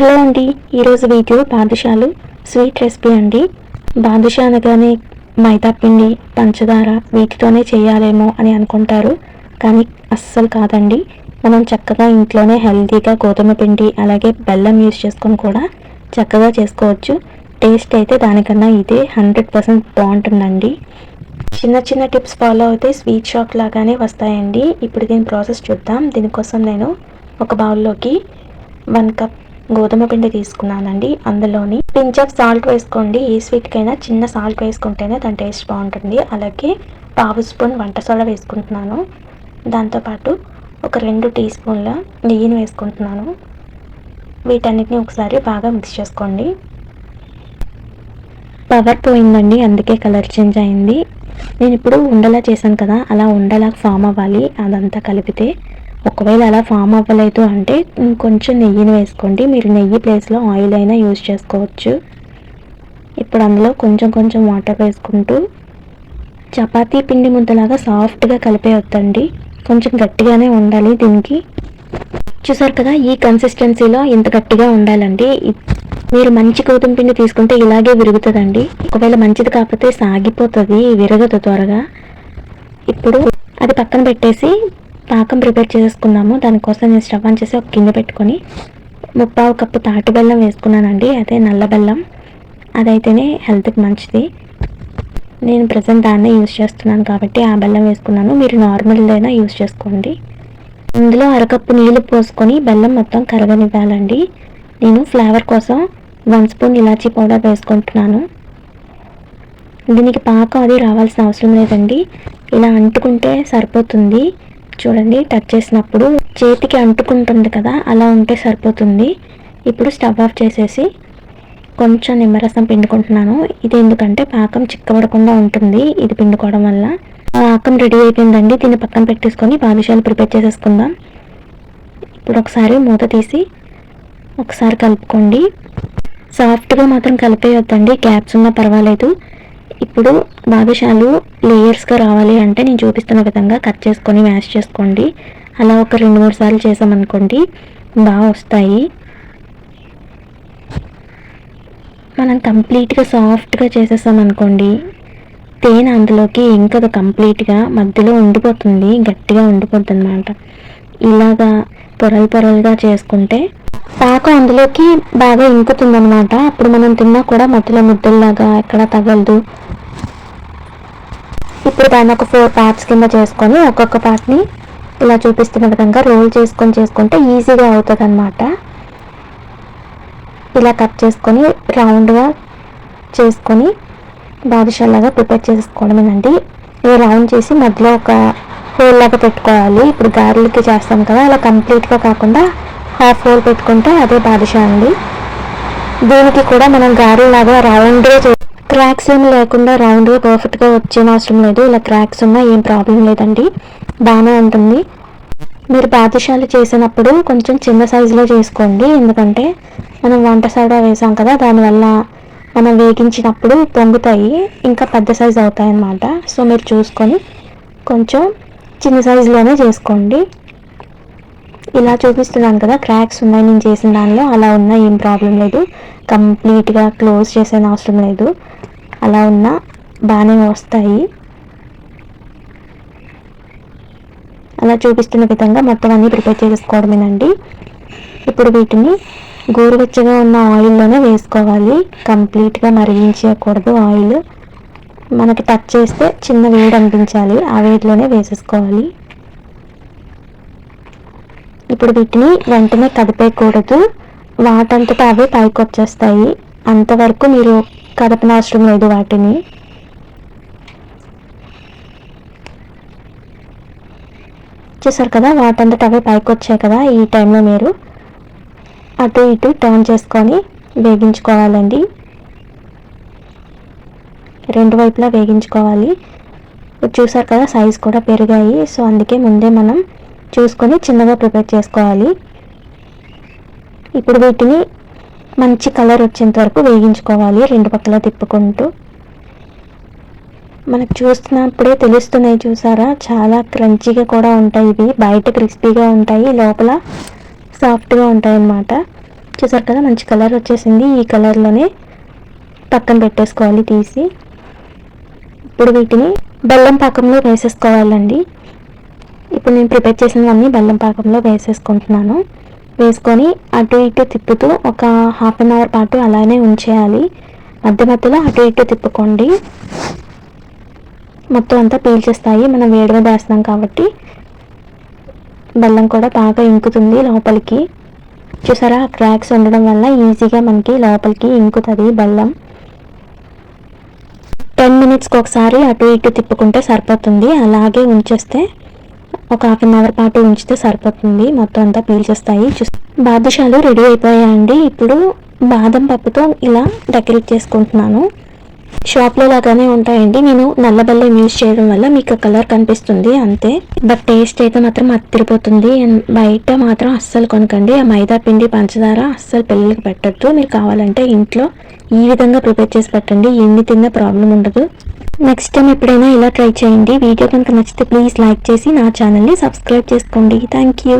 Hello అండి. ఈరోజు video బాదుషాలు sweet recipe అండి. బాదుషా అనగానే మైదా పిండి పంచదార వీటితోనే చేయాలేమో అని అనుకుంటారు. కానీ అస్సలు కాదండి. మనం చక్కగా ఇంట్లోనే హెల్తీగా గోధుమ పిండి అలాగే బెల్లం యూస్ చేసుకొని కూడా చక్కగా చేసుకోవచ్చు. టేస్ట్ అయితే దానికన్నా ఇదే హండ్రెడ్ పర్సెంట్ బాగుంటుందండి. చిన్న చిన్న టిప్స్ ఫాలో అయితే స్వీట్ షాప్ లాగానే వస్తాయండి. ఇప్పుడు దీని ప్రాసెస్ చూద్దాం. దీనికోసం నేను ఒక బౌల్లోకి వన్ కప్ గోధుమ పిండి తీసుకున్నానండి. అందులోని పించ్ ఆఫ్ సాల్ట్ వేసుకోండి. ఏ స్వీట్కైనా చిన్న సాల్ట్ వేసుకుంటేనే దాని టేస్ట్ బాగుంటుంది. అలాగే పావు స్పూన్ వంట సోడా వేసుకుంటున్నాను. దాంతోపాటు ఒక రెండు టీ స్పూన్ల నెయ్యిని వేసుకుంటున్నాను. వీటన్నిటిని ఒకసారి బాగా మిక్స్ చేసుకోండి. పవర్ పోయిందండి. అందుకే కలర్ చేంజ్ అయింది. నేను ఇప్పుడు ఉండలా చేశాను కదా. అలా ఉండలా ఫామ్ అవ్వాలి. అదంతా కలిపితే ఒకవేళ అలా ఫామ్ అవ్వలేదు అంటే కొంచెం నెయ్యిని వేసుకోండి. మీరు నెయ్యి ప్లేస్లో ఆయిల్ అయినా యూజ్ చేసుకోవచ్చు. ఇప్పుడు అందులో కొంచెం కొంచెం వాటర్ వేసుకుంటూ చపాతీ పిండి ముద్దలాగా సాఫ్ట్గా కలిపేయొద్దండి కొంచెం గట్టిగానే ఉండాలి దీనికి. చూసారు కదా ఈ కన్సిస్టెన్సీలో ఇంత గట్టిగా ఉండాలండి. మీరు మంచి గోధుమ పిండి తీసుకుంటే ఇలాగే విరుగుతుందండి. ఒకవేళ మంచిది కాకపోతే సాగిపోతుంది విరగదు త్వరగా. ఇప్పుడు అది పక్కన పెట్టేసి పాకం ప్రిపేర్ చేసుకుందాము దానికోసం నేను స్టవ్ ఆన్ చేసి ఒక గిన్నె పెట్టుకొని ముప్పావు కప్పు తాటి బెల్లం వేసుకున్నానండి. అదే నల్ల బెల్లం. అదైతేనే హెల్త్కి మంచిది. నేను ప్రజెంట్ దాన్నే యూజ్ చేస్తున్నాను కాబట్టి ఆ బెల్లం వేసుకున్నాను. మీరు నార్మల్ అయినా యూజ్ చేసుకోండి. ఇందులో అరకప్పు నీళ్ళు పోసుకొని బెల్లం మొత్తం కరగనివ్వాలండి. నేను ఫ్లేవర్ కోసం వన్ స్పూన్ ఇలాచీ పౌడర్ వేసుకుంటున్నాను. దీనికి పాకం అది రావాల్సిన అవసరం లేదండి. ఇలా అంటుకుంటే సరిపోతుంది. చూడండి టచ్ చేసినప్పుడు చేతికి అంటుకుంటుంది కదా అలా ఉంటే సరిపోతుంది. ఇప్పుడు స్టవ్ ఆఫ్ చేసేసి కొంచెం నిమ్మరసం పిండుకుంటున్నాను. ఇది ఎందుకంటే పాకం చిక్కబడకుండా ఉంటుంది ఇది పిండుకోవడం వల్ల. పాకం రెడీ అయిపోయిందండి దీన్ని పక్కన పెట్టేసుకొని బాదుషాలు ప్రిపేర్ చేసేసుకుందాం. ఇప్పుడు ఒకసారి మూత తీసి ఒకసారి కలుపుకోండి. సాఫ్ట్గా మాత్రం కలిపేయొద్దండి గ్యాప్స్ ఉన్నా పర్వాలేదు. ఇప్పుడు బాదుషాలు లేయర్స్గా రావాలి అంటే నేను చూపిస్తున్న విధంగా కట్ చేసుకొని మ్యాష్ చేసుకోండి. అలా ఒక రెండు మూడు సార్లు చేసామనుకోండి బాగా వస్తాయి. మనం కంప్లీట్గా సాఫ్ట్గా చేసేసామనుకోండి తేనె అందులోకి ఇంకా కంప్లీట్గా మధ్యలో ఉండిపోతుంది గట్టిగా ఉండిపోతుంది అనమాట ఇలాగా పొరలు పొరలుగా చేసుకుంటే పాక అందులోకి బాగా ఇంకుతుందనమాట అప్పుడు మనం తిన్నా కూడా మధ్యలో ముద్దల్లాగా ఎక్కడ తగలదు. ఇప్పుడు దాన్ని ఒక ఫోర్ పార్ట్స్ కింద చేసుకొని ఒక్కొక్క పార్ట్ని ఇలా చూపిస్తున్న విధంగా రోల్ చేసుకొని చేసుకుంటే ఈజీగా అవుతుంది అనమాట ఇలా కట్ చేసుకొని రౌండ్గా చేసుకొని బాదుషాలాగా ప్రిపేర్ చేసుకోవడమేనండి. ఇది రౌండ్ చేసి మధ్యలో ఒక హోల్ లాగా పెట్టుకోవాలి. ఇప్పుడు గారెలకి చేస్తాం కదా అలా కంప్లీట్గా కాకుండా హాఫ్ హోల్ పెట్టుకుంటే అదే బాదుషా అండి. దీనికి కూడా మనం గారెలాగా రౌండ్గా చే క్రాక్స్ ఏమి లేకుండా రౌండ్గా పర్ఫెక్ట్గా వచ్చేన అవసరం లేదు. ఇలా క్రాక్స్ ఉన్నా ఏం ప్రాబ్లం లేదండి. బాగానే ఉంటుంది. మీరు బాదుషాలు చేసినప్పుడు కొంచెం చిన్న సైజులో చేసుకోండి. ఎందుకంటే మనం వంట సోడా వేసాం కదా దానివల్ల మనం వేగించినప్పుడు పొంగుతాయి ఇంకా పెద్ద సైజు అవుతాయి అన్నమాట సో మీరు చూసుకొని కొంచెం చిన్న సైజులోనే చేసుకోండి. ఇలా చూపిస్తున్నాను కదా క్రాక్స్ ఉన్నాయి నేను చేసిన దానిలో అలా ఉన్నా ఏం ప్రాబ్లం లేదు. కంప్లీట్గా క్లోజ్ చేసే అవసరం లేదు. అలా ఉన్నా బాగానే వస్తాయి. అలా చూపిస్తున్న విధంగా మొత్తం అన్నీ ప్రిపేర్ చేసుకోవడమేనండి. ఇప్పుడు వీటిని గోరువెచ్చగా ఉన్న ఆయిల్లోనే వేసుకోవాలి. కంప్లీట్గా మరిగించకూడదు ఆయిల్ మనకి టచ్ చేస్తే చిన్న వేడి అనిపించాలి. ఆ వేడిలోనే వేసేసుకోవాలి. ఇప్పుడు వీటిని వెంటనే కదిపేయకూడదు. వాటంతటా అవే పైకి వచ్చేస్తాయి. అంతవరకు మీరు కదపనవసరం లేదు వాటిని. చూసారు కదా వాటంతట అవే పైకి వచ్చాయి కదా ఈ టైంలో మీరు. అటు ఇటు టర్న్ చేసుకొని వేగించుకోవాలండి. రెండు వైపులా వేగించుకోవాలి. చూసారు కదా సైజ్ కూడా పెరిగాయి. సో అందుకే ముందే మనం చూసుకొని చిన్నగా ప్రిపేర్ చేసుకోవాలి. ఇప్పుడు వీటిని మంచి కలర్ వచ్చేంత వరకు వేగించుకోవాలి రెండు పక్కల తిప్పుకుంటూ. మనకు చూస్తున్నప్పుడే తెలుస్తున్నాయి చూసారా? చాలా క్రంచీగా కూడా ఉంటాయి ఇవి. బయట క్రిస్పీగా ఉంటాయి లోపల సాఫ్ట్గా ఉంటాయి అన్నమాట చూసారు కదా మంచి కలర్ వచ్చేసింది. ఈ కలర్లోనే పక్కన పెట్టేసుకోవాలి తీసి. ఇప్పుడు వీటిని బెల్లం పాకంలో వేసేసుకోవాలండి. ఇప్పుడు నేను ప్రిపేర్ చేసినవన్నీ బెల్లం పాకంలో వేసేసుకుంటున్నాను. వేసుకొని అటు ఇటు తిప్పుతూ ఒక హాఫ్ అన్ అవర్ పాటు అలానే ఉంచేయాలి. మధ్య మధ్యలో అటు ఇటు తిప్పుకోండి. మొత్తం అంతా పీల్చేస్తాయి. మనం వేడిగా వేస్తున్నాం కాబట్టి బెల్లం కూడా బాగా ఇంకుతుంది లోపలికి. చూసారా? క్రాక్స్ ఉండడం వల్ల ఈజీగా మనకి లోపలికి ఇంకుతుంది బెల్లం. టెన్ మినిట్స్కి ఒకసారి అటు ఇటు తిప్పుకుంటే సరిపోతుంది. అలాగే ఉంచేస్తే ఒక హాఫ్ అన్ అవర్ పాటు ఉంచితే సరిపోతుంది. మొత్తం అంతా పీల్చేస్తాయి. బాదుషాలు రెడీ అయిపోయాయండి. ఇప్పుడు బాదం పప్పుతో ఇలా డెకరేట్ చేసుకుంటున్నాను. షాప్లో లాగానే ఉంటాయండి. నేను నల్ల బెల్లం యూజ్ చేయడం వల్ల మీకు కలర్ కనిపిస్తుంది. అంతే. బట్ టేస్ట్ అయితే మాత్రం అత్తిరిపోతుంది. అండ్ బయట మాత్రం అస్సలు కొనకండి. ఆ మైదా పిండి పంచదార అస్సలు పిల్లలకి పెట్టద్దు. మీరు కావాలంటే ఇంట్లో ఈ విధంగా ప్రిపేర్ చేసి పెట్టండి. ఎన్ని తిన్నా ప్రాబ్లం ఉండదు. నెక్స్ట్ టైం ఎప్పుడైనా ఇలా ట్రై చేయండి. వీడియో కనుక నచ్చితే ప్లీజ్ లైక్ చేసి నా ఛానల్ని సబ్స్క్రైబ్ చేసుకోండి. Thank you